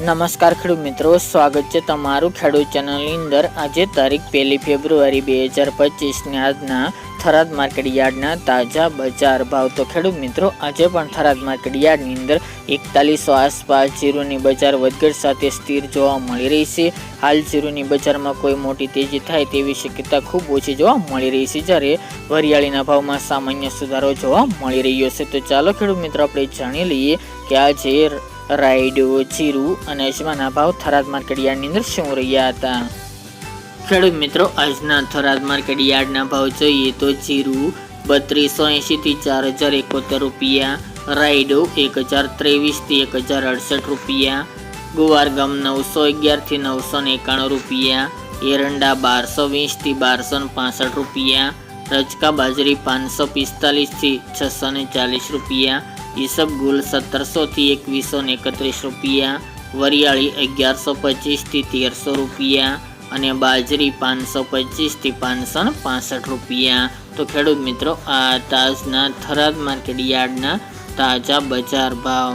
નમસ્કાર ખેડૂત મિત્રો, સ્વાગત છે તમારું ખેડૂત ચેનલની અંદર. આજે તારીખ પહેલી ફેબ્રુઆરી બે હજાર પચીસની આજના થરાદ માર્કેટ યાર્ડના તાજા બજાર ભાવ. તો ખેડૂત મિત્રો, આજે પણ થરાદ માર્કેટ યાર્ડની અંદર એકતાલીસો આસપાસ જીરોની બજાર વધઘટ સાથે સ્થિર જોવા મળી રહી છે. હાલ જીરુની બજારમાં કોઈ મોટી તેજી થાય તેવી શક્યતા ખૂબ ઓછી જોવા મળી રહી છે, જ્યારે વરિયાળીના ભાવમાં સામાન્ય સુધારો જોવા મળી રહ્યો છે. તો ચાલો ખેડૂત મિત્રો, આપણે જાણી લઈએ કે આજે રાયડો જીરું અને અજમાના ભાવ થરાદ માર્કેટ યાર્ડની અંદર શું રહ્યા હતા? ખેડૂત મિત્રો, આજના થરાદ માર્કેટ યાર્ડના ભાવ જોઈએ તો જીરું બત્રીસો એંશીથી ચાર હજાર એકોતેર રૂપિયા રાયડો એક હજાર ત્રેવીસથી એક હજાર અડસઠ રૂપિયા, ગુવારગમ નવસો અગિયારથી નવસો ને એકાણું રૂપિયા, એરંડા બારસો વીસથી બારસો પાસઠ રૂપિયા રચકા બાજરી પાંચસો પિસ્તાલીસથી છસો ને ચાલીસ રૂપિયા ઈસબગુલ સત્તરસોથી એકવીસો ને એકત્રીસ રૂપિયા, વરિયાળી અગિયારસો પચીસથી તેરસો રૂપિયા અને બાજરી પાંચસો પચીસથી પાંચસો ને પાસઠ રૂપિયા. તો ખેડૂત મિત્રો, આ તાજના થરાદ માર્કેટ યાર્ડના તાજા બજાર ભાવ.